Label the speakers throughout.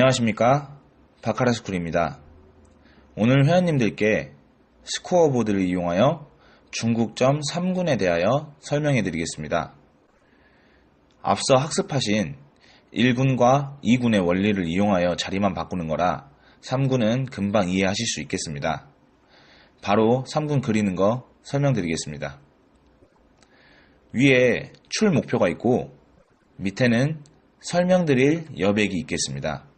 Speaker 1: 안녕하십니까 바카라스쿨입니다. 오늘 회원님들께 스코어 보드를 이용하여 중국점 3군에 대하여 설명해 드리겠습니다. 앞서 학습하신 1군과 2군의 원리를 이용하여 자리만 바꾸는 거라 3군은 금방 이해하실 수 있겠습니다. 바로 3군 그리는 거 설명드리겠습니다. 위에 출 목표가 있고 밑에는 설명드릴 여백이 있겠습니다.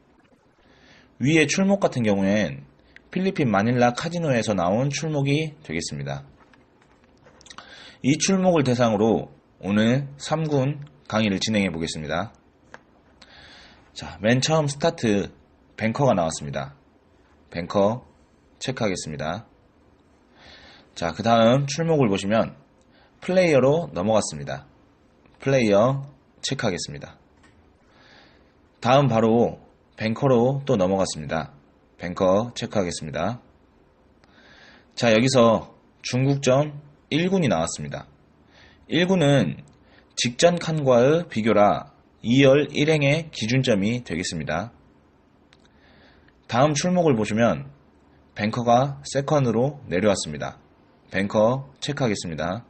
Speaker 1: 위에 출목 같은 경우엔 필리핀 마닐라 카지노에서 나온 출목이 되겠습니다. 이 출목을 대상으로 오늘 3군 강의를 진행해 보겠습니다. 자, 맨 처음 스타트 뱅커가 나왔습니다. 뱅커 체크하겠습니다. 자, 그 다음 출목을 보시면 플레이어로 넘어갔습니다. 플레이어 체크하겠습니다. 다음 바로 뱅커로 또 넘어갔습니다. 뱅커 체크하겠습니다. 자, 여기서 중국점 1군이 나왔습니다. 1군은 직전 칸과의 비교라 2열 1행의 기준점이 되겠습니다. 다음 출목을 보시면 뱅커가 세컨으로 내려왔습니다. 뱅커 체크하겠습니다.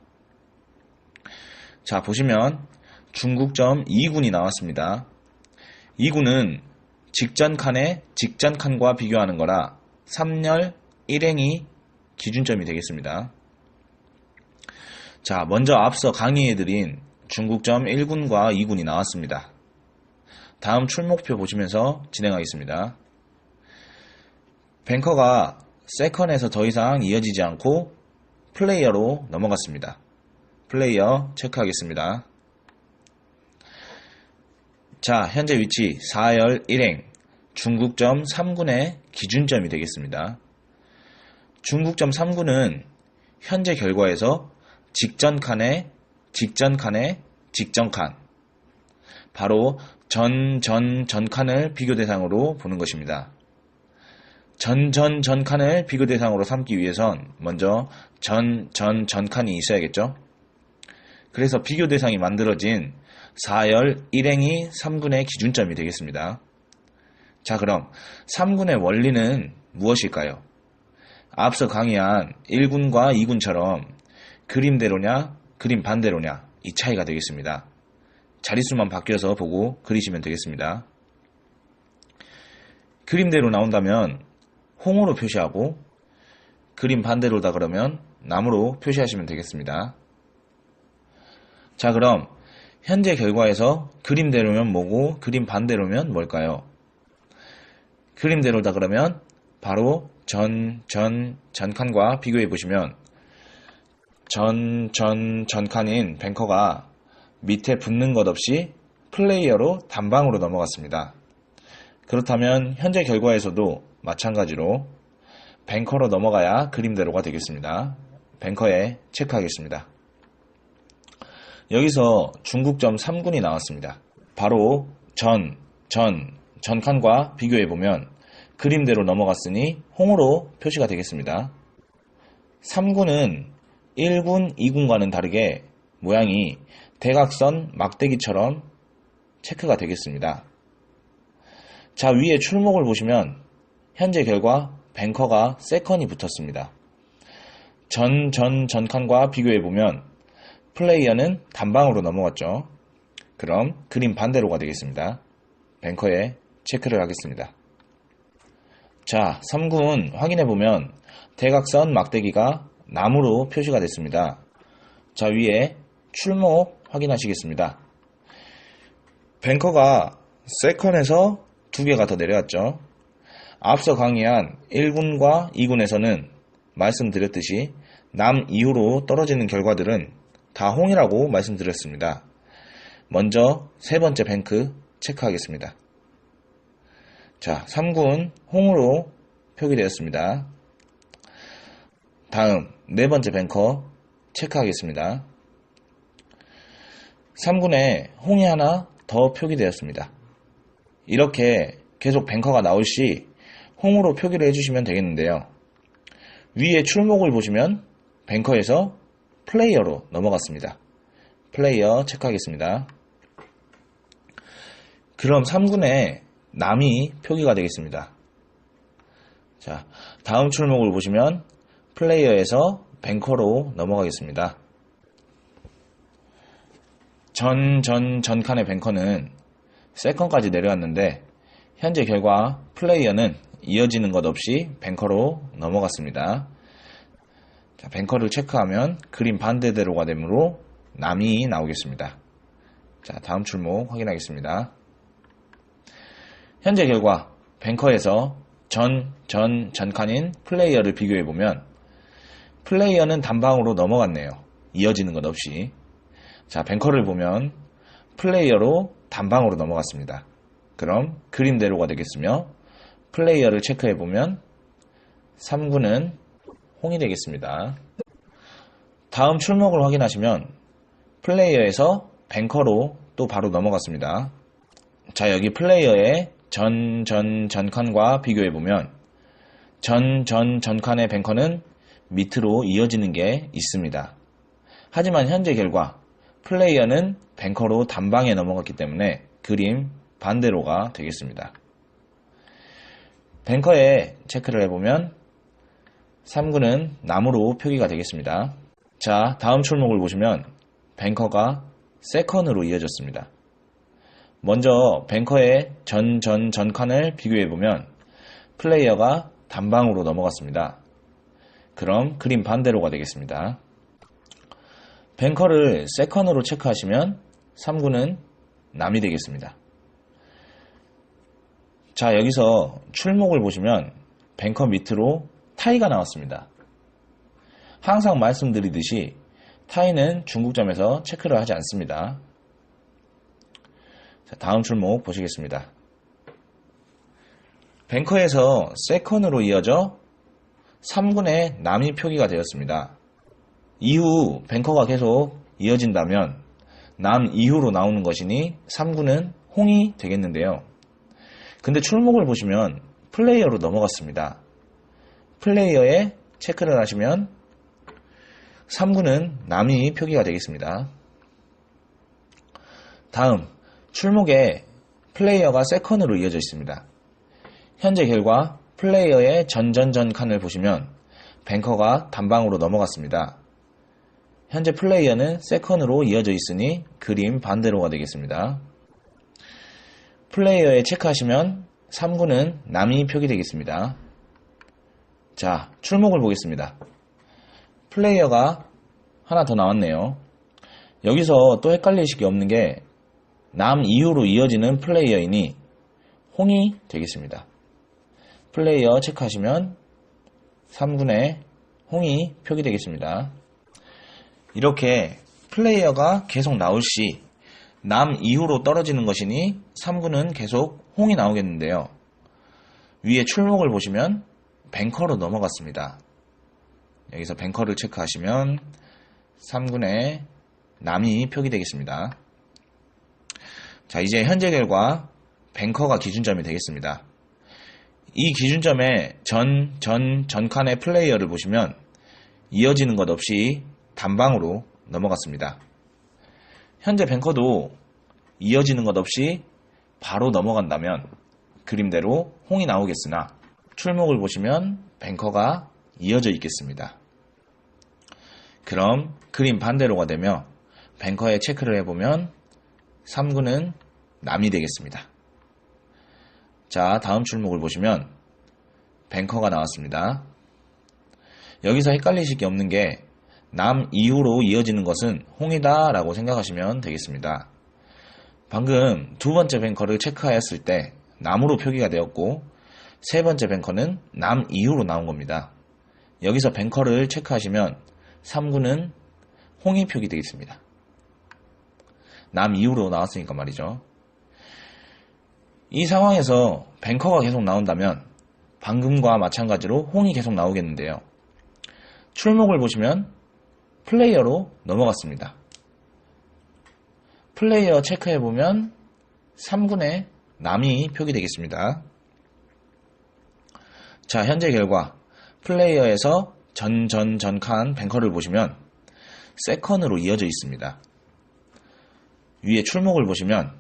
Speaker 1: 자, 보시면 중국점 2군이 나왔습니다. 2군은 직전 칸의 직전 칸과 비교하는 거라 3열 1행이 기준점이 되겠습니다. 자, 먼저 앞서 강의해드린 중국점 1군과 2군이 나왔습니다. 다음 출목표 보시면서 진행하겠습니다. 뱅커가 세컨에서 더 이상 이어지지 않고 플레이어로 넘어갔습니다. 플레이어 체크하겠습니다. 자, 현재 위치 4열 1행 중국점 3군의 기준점이 되겠습니다. 중국점 3군은 현재 결과에서 직전 칸의 직전 칸의 직전 칸 바로 전, 전, 전 칸을 비교 대상으로 보는 것입니다. 전, 전, 전 칸을 비교 대상으로 삼기 위해선 먼저 전, 전, 전 칸이 있어야겠죠? 그래서 비교 대상이 만들어진 4열 1행이 3군의 기준점이 되겠습니다. 자, 그럼 3군의 원리는 무엇일까요? 앞서 강의한 1군과 2군처럼 그림대로냐, 그림 반대로냐, 이 차이가 되겠습니다. 자릿수만 바뀌어서 보고 그리시면 되겠습니다. 그림대로 나온다면 홍으로 표시하고 그림 반대로다 그러면 나무로 표시하시면 되겠습니다. 자, 그럼 현재 결과에서 그림대로면 뭐고 그림 반대로면 뭘까요? 그림대로다 그러면 바로 전, 전, 전칸과 비교해 보시면 전, 전, 전칸인 뱅커가 밑에 붙는 것 없이 플레이어로 단방으로 넘어갔습니다. 그렇다면 현재 결과에서도 마찬가지로 뱅커로 넘어가야 그림대로가 되겠습니다. 뱅커에 체크하겠습니다. 여기서 중국점 3군이 나왔습니다. 바로 전, 전, 전칸과 비교해보면 그림대로 넘어갔으니 홍으로 표시가 되겠습니다. 3군은 1군, 2군과는 다르게 모양이 대각선 막대기처럼 체크가 되겠습니다. 자, 위에 출목을 보시면 현재 결과 뱅커가 세컨이 붙었습니다. 전, 전, 전칸과 비교해보면 플레이어는 단방으로 넘어갔죠. 그럼 그림 반대로가 되겠습니다. 뱅커에 체크를 하겠습니다. 자, 3군 확인해보면 대각선 막대기가 나무로 표시가 됐습니다. 자, 위에 출목 확인하시겠습니다. 뱅커가 세컨에서 두 개가 더 내려왔죠. 앞서 강의한 1군과 2군에서는 말씀드렸듯이 남 이후로 떨어지는 결과들은 다 홍이라고 말씀드렸습니다. 먼저 세 번째 뱅크 체크하겠습니다. 자, 3군 홍으로 표기되었습니다. 다음 네 번째 뱅커 체크하겠습니다. 3군에 홍이 하나 더 표기되었습니다. 이렇게 계속 뱅커가 나올 시 홍으로 표기를 해주시면 되겠는데요. 위에 출목을 보시면 뱅커에서 플레이어로 넘어갔습니다. 플레이어 체크하겠습니다. 그럼 3군에 남이 표기가 되겠습니다. 자, 다음 출목을 보시면 플레이어에서 뱅커로 넘어가겠습니다. 전, 전, 전 칸의 뱅커는 세컨까지 내려왔는데 현재 결과 플레이어는 이어지는 것 없이 뱅커로 넘어갔습니다. 자, 뱅커를 체크하면 그림 반대대로가 되므로 남이 나오겠습니다. 자, 다음 출목 확인하겠습니다. 현재 결과 뱅커에서 전, 전, 전칸인 플레이어를 비교해보면 플레이어는 단방으로 넘어갔네요. 이어지는 것 없이. 자, 뱅커를 보면 플레이어로 단방으로 넘어갔습니다. 그럼 그림대로가 되겠으며 플레이어를 체크해보면 3구는 홍이 되겠습니다. 다음 출목을 확인하시면 플레이어에서 뱅커로 또 바로 넘어갔습니다. 자, 여기 플레이어의 전, 전, 전칸과 비교해보면 전, 전, 전칸의 뱅커는 밑으로 이어지는 게 있습니다. 하지만 현재 결과 플레이어는 뱅커로 단방에 넘어갔기 때문에 그림 반대로가 되겠습니다. 뱅커에 체크를 해보면 3구는 나무로 표기가 되겠습니다. 자, 다음 출목을 보시면 뱅커가 세컨으로 이어졌습니다. 먼저 뱅커의 전, 전, 전 칸을 비교해보면 플레이어가 단방으로 넘어갔습니다. 그럼 그림 반대로가 되겠습니다. 뱅커를 세컨으로 체크하시면 3구는 남이 되겠습니다. 자, 여기서 출목을 보시면 뱅커 밑으로 타이가 나왔습니다. 항상 말씀드리듯이 타이는 중국점에서 체크를 하지 않습니다. 자, 다음 출목 보시겠습니다. 뱅커에서 세컨으로 이어져 3군의 남이 표기가 되었습니다. 이후 뱅커가 계속 이어진다면 남 이후로 나오는 것이니 3군은 홍이 되겠는데요. 근데 출목을 보시면 플레이어로 넘어갔습니다. 플레이어에 체크를 하시면 3군은 남이 표기가 되겠습니다. 다음 출목에 플레이어가 세컨으로 이어져 있습니다. 현재 결과 플레이어의 전전전 칸을 보시면 뱅커가 단방으로 넘어갔습니다. 현재 플레이어는 세컨으로 이어져 있으니 그림 반대로가 되겠습니다. 플레이어에 체크하시면 3구는 남이 표기되겠습니다. 자, 출목을 보겠습니다. 플레이어가 하나 더 나왔네요. 여기서 또 헷갈리실 게 없는 게 남 이후로 이어지는 플레이어이니 홍이 되겠습니다. 플레이어 체크하시면 3군의 홍이 표기되겠습니다. 이렇게 플레이어가 계속 나올 시 남 이후로 떨어지는 것이니 3군은 계속 홍이 나오겠는데요. 위에 출목을 보시면 뱅커로 넘어갔습니다. 여기서 뱅커를 체크하시면 3군의 남이 표기되겠습니다. 자, 이제 현재 결과 뱅커가 기준점이 되겠습니다. 이 기준점에 전, 전, 전칸의 플레이어를 보시면 이어지는 것 없이 단방으로 넘어갔습니다. 현재 뱅커도 이어지는 것 없이 바로 넘어간다면 그림대로 홍이 나오겠으나 출목을 보시면 뱅커가 이어져 있겠습니다. 그럼 그림 반대로가 되며 뱅커에 체크를 해보면 3구는 남이 되겠습니다. 자, 다음 출목을 보시면 뱅커가 나왔습니다. 여기서 헷갈리실 게 없는 게 남 이후로 이어지는 것은 홍이다 라고 생각하시면 되겠습니다. 방금 두 번째 뱅커를 체크하였을 때 남으로 표기가 되었고 세 번째 뱅커는 남 이후로 나온 겁니다. 여기서 뱅커를 체크하시면 3구는 홍이 표기 되겠습니다. 남 이후로 나왔으니까 말이죠. 이 상황에서 뱅커가 계속 나온다면 방금과 마찬가지로 홍이 계속 나오겠는데요. 출목을 보시면 플레이어로 넘어갔습니다. 플레이어 체크해보면 3군의 남이 표기되겠습니다. 자, 현재 결과 플레이어에서 전, 전, 전 칸 뱅커를 보시면 세컨으로 이어져 있습니다. 위에 출목을 보시면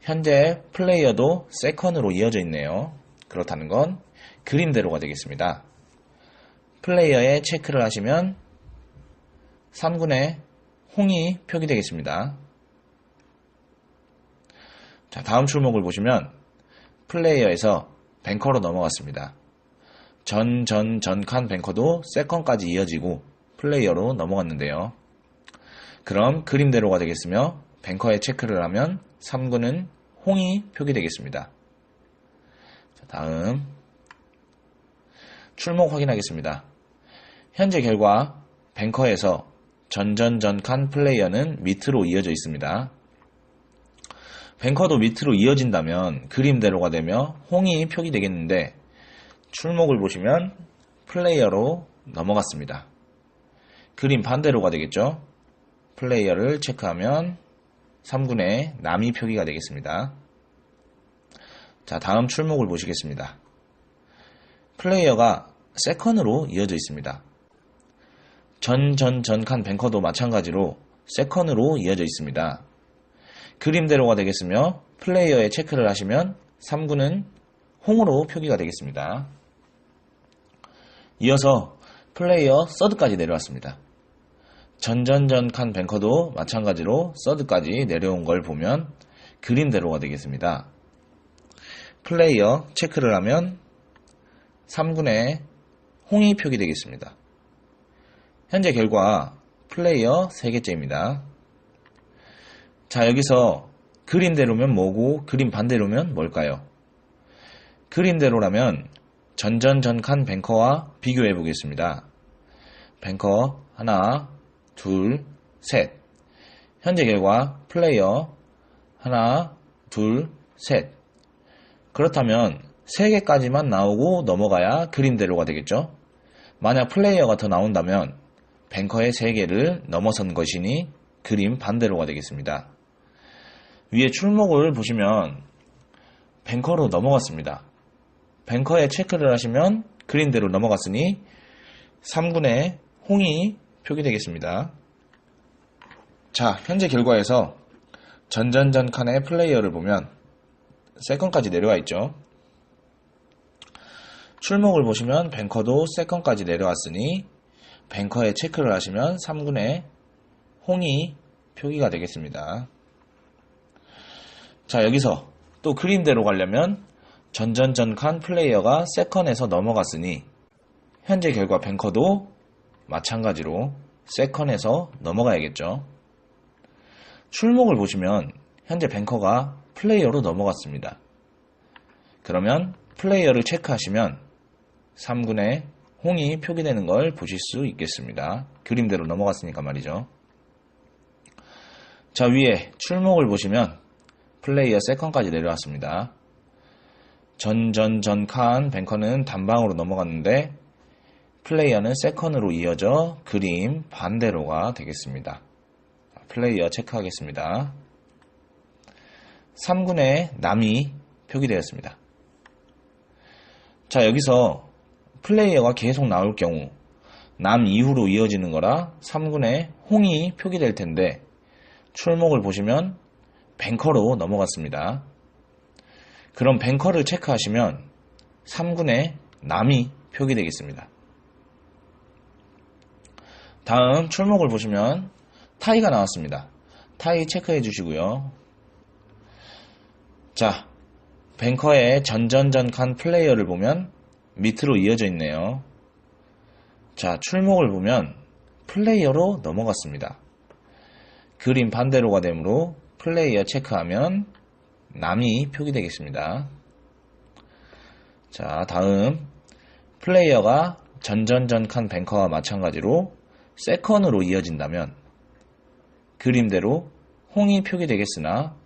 Speaker 1: 현재 플레이어도 세컨으로 이어져 있네요. 그렇다는 건 그림대로가 되겠습니다. 플레이어에 체크를 하시면 3군의 홍이 표기되겠습니다. 자, 다음 출목을 보시면 플레이어에서 뱅커로 넘어갔습니다. 전, 전, 전칸 뱅커도 세컨까지 이어지고 플레이어로 넘어갔는데요. 그럼 그림대로가 되겠으며 뱅커에 체크를 하면 3구는 홍이 표기되겠습니다. 자, 다음 출목 확인하겠습니다. 현재 결과 뱅커에서 전전전 칸 플레이어는 밑으로 이어져 있습니다. 뱅커도 밑으로 이어진다면 그림대로가 되며 홍이 표기되겠는데 출목을 보시면 플레이어로 넘어갔습니다. 그림 반대로가 되겠죠. 플레이어를 체크하면 3군의 남이 표기가 되겠습니다. 자, 다음 출목을 보시겠습니다. 플레이어가 세컨으로 이어져 있습니다. 전, 전, 전 칸 뱅커도 마찬가지로 세컨으로 이어져 있습니다. 그림대로가 되겠으며 플레이어에 체크를 하시면 3구는 홍으로 표기가 되겠습니다. 이어서 플레이어 서드까지 내려왔습니다. 전전전 칸 뱅커도 마찬가지로 서드까지 내려온 걸 보면 그림대로가 되겠습니다. 플레이어 체크를 하면 3군의 홍이 표기 되겠습니다. 현재 결과 플레이어 3개째입니다. 자, 여기서 그림대로면 뭐고 그림 반대로면 뭘까요? 그림대로라면 전전전칸 뱅커와 비교해 보겠습니다. 뱅커 하나, 둘, 셋. 현재 결과 플레이어 하나, 둘, 셋. 그렇다면 3개까지만 나오고 넘어가야 그림대로가 되겠죠? 만약 플레이어가 더 나온다면 뱅커의 3개를 넘어선 것이니 그림 반대로가 되겠습니다. 위에 출목을 보시면 뱅커로 넘어갔습니다. 뱅커에 체크를 하시면 그린대로 넘어갔으니 3군의 홍이 표기되겠습니다. 자, 현재 결과에서 전전전 칸의 플레이어를 보면 세컨까지 내려와 있죠. 출목을 보시면 뱅커도 세컨까지 내려왔으니 뱅커에 체크를 하시면 3군의 홍이 표기가 되겠습니다. 자, 여기서 또 그림대로 가려면 전전전칸 플레이어가 세컨에서 넘어갔으니 현재 결과 뱅커도 마찬가지로 세컨에서 넘어가야겠죠. 출목을 보시면 현재 뱅커가 플레이어로 넘어갔습니다. 그러면 플레이어를 체크하시면 3군의 홍이 표기되는 걸 보실 수 있겠습니다. 그림대로 넘어갔으니까 말이죠. 자, 위에 출목을 보시면 플레이어 세컨까지 내려왔습니다. 전전전 칸 뱅커는 단방으로 넘어갔는데 플레이어는 세컨으로 이어져 그림 반대로가 되겠습니다. 플레이어 체크하겠습니다. 3군의 남이 표기되었습니다. 자, 여기서 플레이어가 계속 나올 경우 남 이후로 이어지는 거라 3군의 홍이 표기될 텐데 출목을 보시면 뱅커로 넘어갔습니다. 그럼 뱅커를 체크하시면 3군의 남이 표기되겠습니다. 다음 출목을 보시면 타이가 나왔습니다. 타이 체크해 주시고요. 자, 뱅커의 전전전 칸 플레이어를 보면 밑으로 이어져 있네요. 자, 출목을 보면 플레이어로 넘어갔습니다. 그림 반대로가 되므로 플레이어 체크하면 남이 표기되겠습니다. 자, 다음 플레이어가 전전전 칸 뱅커와 마찬가지로 세컨으로 이어진다면 그림대로 홍이 표기되겠으나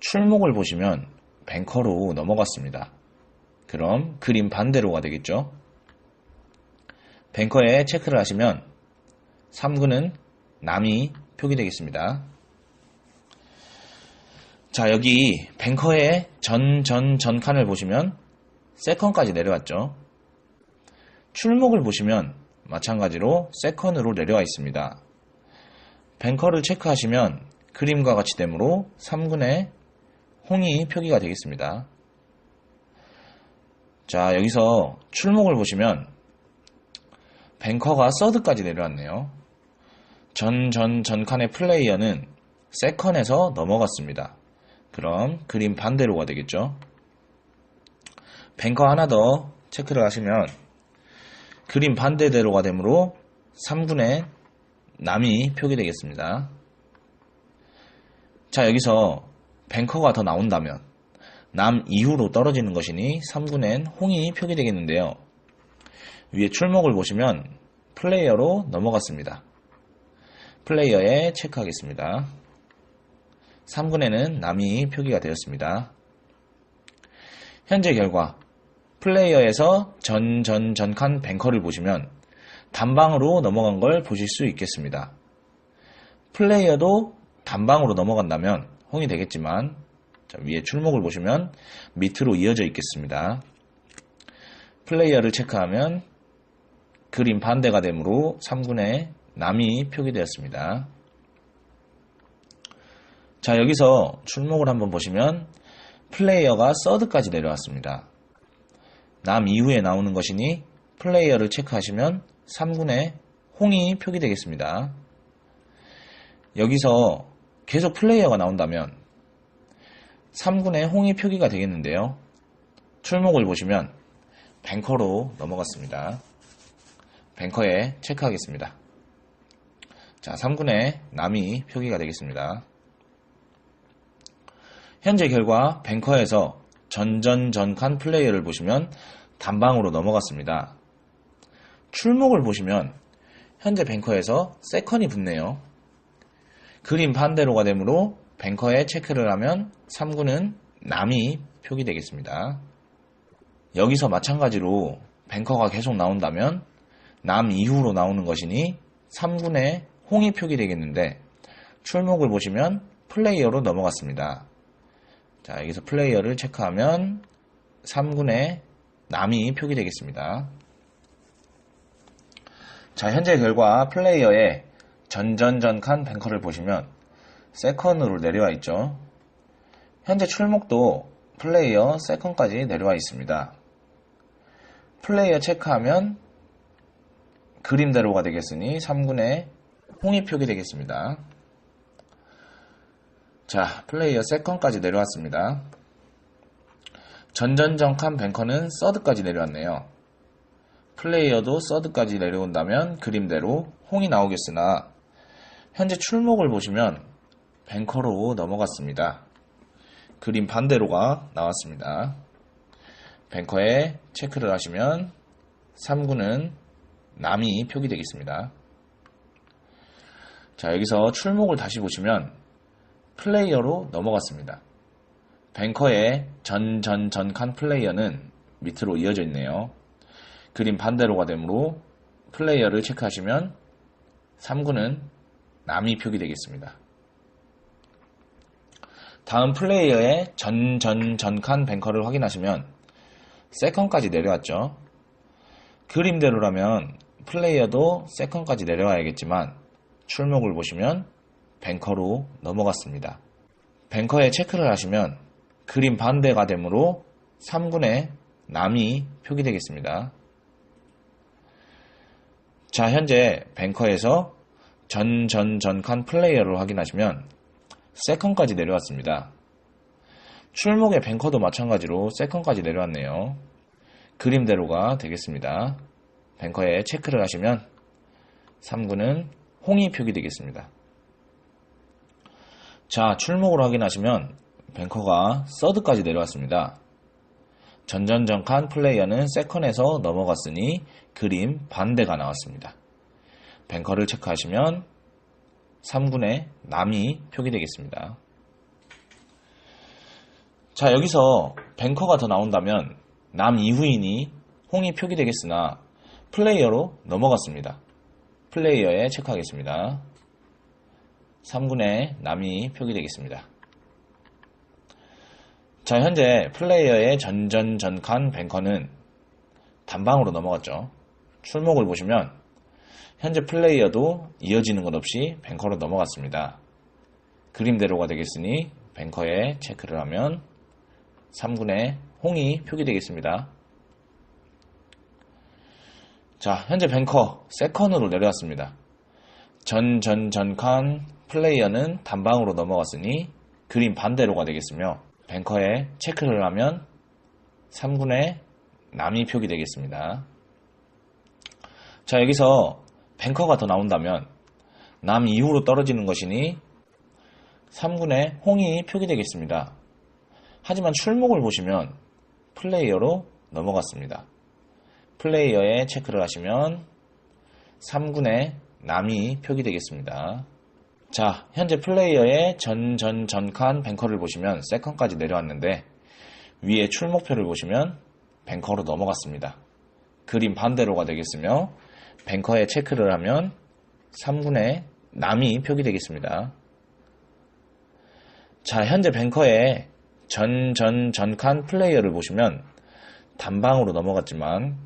Speaker 1: 출목을 보시면 뱅커로 넘어갔습니다. 그럼 그림 반대로가 되겠죠. 뱅커에 체크를 하시면 3구는 남이 표기되겠습니다. 자, 여기 뱅커의 전, 전, 전 칸을 보시면 세컨까지 내려왔죠. 출목을 보시면 마찬가지로 세컨으로 내려와 있습니다. 뱅커를 체크하시면 그림과 같이 되므로 3군의 홍이 표기가 되겠습니다. 자, 여기서 출목을 보시면 뱅커가 서드까지 내려왔네요. 전, 전, 전칸의 플레이어는 세컨에서 넘어갔습니다. 그럼 그림 반대로가 되겠죠. 뱅커 하나 더 체크를 하시면 그림 반대대로가 되므로 3분의 남이 표기되겠습니다. 자, 여기서 뱅커가 더 나온다면 남 이후로 떨어지는 것이니 3분의 홍이 표기되겠는데요. 위에 출목을 보시면 플레이어로 넘어갔습니다. 플레이어에 체크하겠습니다. 3분에는 남이 표기가 되었습니다. 현재 결과 플레이어에서 전, 전, 전 칸 뱅커를 보시면 단방으로 넘어간 걸 보실 수 있겠습니다. 플레이어도 단방으로 넘어간다면 홍이 되겠지만 자, 위에 출목을 보시면 밑으로 이어져 있겠습니다. 플레이어를 체크하면 그림 반대가 되므로 3분의 남이 표기되었습니다. 자 여기서 출목을 한번 보시면 플레이어가 서드까지 내려왔습니다. 남 이후에 나오는 것이니 플레이어를 체크하시면 3분의 홍이 표기되겠습니다. 여기서 계속 플레이어가 나온다면 3분의 홍이 표기가 되겠는데요. 출목을 보시면 뱅커로 넘어갔습니다. 뱅커에 체크하겠습니다. 자, 3분의 남이 표기가 되겠습니다. 현재 결과 뱅커에서 전전전칸 플레이어를 보시면 단방으로 넘어갔습니다. 출목을 보시면 현재 뱅커에서 세컨이 붙네요. 그림 반대로가 되므로 뱅커에 체크를 하면 3구는 남이 표기되겠습니다. 여기서 마찬가지로 뱅커가 계속 나온다면 남 이후로 나오는 것이니 3군의 홍이 표기되겠는데 출목을 보시면 플레이어로 넘어갔습니다. 자, 여기서 플레이어를 체크하면 3군의 남이 표기되겠습니다. 자, 현재 결과 플레이어의 전전전 칸 뱅커를 보시면 세컨으로 내려와 있죠. 현재 출목도 플레이어 세컨까지 내려와 있습니다. 플레이어 체크하면 그림대로가 되겠으니 3군의 홍이 표기되겠습니다. 자, 플레이어 세컨까지 내려왔습니다. 전전정칸 뱅커는 서드까지 내려왔네요. 플레이어도 서드까지 내려온다면 그림대로 홍이 나오겠으나 현재 출목을 보시면 뱅커로 넘어갔습니다. 그림 반대로가 나왔습니다. 뱅커에 체크를 하시면 3구는 남이 표기되겠습니다. 자, 여기서 출목을 다시 보시면 플레이어로 넘어갔습니다. 뱅커의 전, 전, 전 칸 플레이어는 밑으로 이어져 있네요. 그림 반대로가 되므로 플레이어를 체크하시면 3구는 남이 표기되겠습니다. 다음 플레이어의 전, 전, 전 칸 뱅커를 확인하시면 세컨까지 내려왔죠. 그림대로라면 플레이어도 세컨까지 내려와야겠지만 출목을 보시면 뱅커로 넘어갔습니다. 뱅커에 체크를 하시면 그림 반대가 되므로 3군의 남이 표기되겠습니다. 자, 현재 뱅커에서 전, 전, 전 칸 플레이어를 확인하시면 세컨까지 내려왔습니다. 출목의 뱅커도 마찬가지로 세컨까지 내려왔네요. 그림대로가 되겠습니다. 뱅커에 체크를 하시면 3구는 홍이 표기되겠습니다. 자, 출목을 확인하시면 뱅커가 서드까지 내려왔습니다. 전전전 칸 플레이어는 세컨에서 넘어갔으니 그림 반대가 나왔습니다. 뱅커를 체크하시면 3군의 남이 표기되겠습니다. 자, 여기서 뱅커가 더 나온다면 남 이후인이 홍이 표기되겠으나 플레이어로 넘어갔습니다. 플레이어에 체크하겠습니다. 3군의 남이 표기되겠습니다. 자, 현재 플레이어의 전전전칸 뱅커는 단방으로 넘어갔죠. 출목을 보시면 현재 플레이어도 이어지는 것 없이 뱅커로 넘어갔습니다. 그림대로가 되겠으니 뱅커에 체크를 하면 3군의 홍이 표기되겠습니다. 자, 현재 뱅커 세컨으로 내려왔습니다. 전, 전, 전 칸 플레이어는 단방으로 넘어갔으니 그림 반대로가 되겠으며 뱅커에 체크를 하면 3군의 남이 표기되겠습니다. 자, 여기서 뱅커가 더 나온다면 남 이후로 떨어지는 것이니 3군의 홍이 표기되겠습니다. 하지만 출목을 보시면 플레이어로 넘어갔습니다. 플레이어에 체크를 하시면 3군의 남이 표기되겠습니다. 자, 현재 플레이어의 전, 전, 전칸 뱅커를 보시면 세컨까지 내려왔는데 위에 출목표를 보시면 뱅커로 넘어갔습니다. 그림 반대로가 되겠으며 뱅커에 체크를 하면 3군의 남이 표기되겠습니다. 자, 현재 뱅커에 전, 전, 전칸 플레이어를 보시면 단방으로 넘어갔지만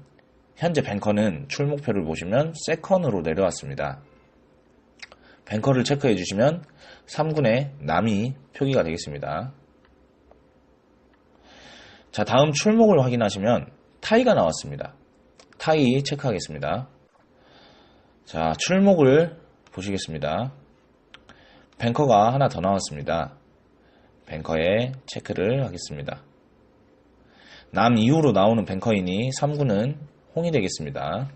Speaker 1: 현재 뱅커는 출목표를 보시면 세컨으로 내려왔습니다. 뱅커를 체크해 주시면 3군의 남이 표기가 되겠습니다. 자, 다음 출목을 확인하시면 타이가 나왔습니다. 타이 체크하겠습니다. 자, 출목을 보시겠습니다. 뱅커가 하나 더 나왔습니다. 뱅커에 체크를 하겠습니다. 남 이후로 나오는 뱅커이니 3구는 홍이 되겠습니다.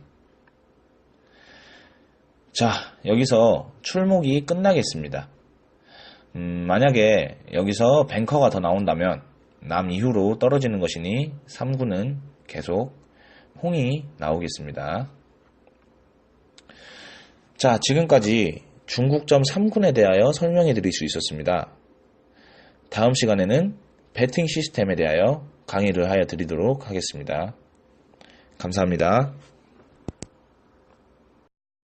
Speaker 1: 자, 여기서 출목이 끝나겠습니다. 음, 만약에 여기서 뱅커가 더 나온다면 남 이후로 떨어지는 것이니 3구는 계속 홍이 나오겠습니다. 자, 지금까지 중국점 3군에 대하여 설명해 드릴 수 있었습니다. 다음 시간에는 배팅 시스템에 대하여 강의를 하여 드리도록 하겠습니다. 감사합니다.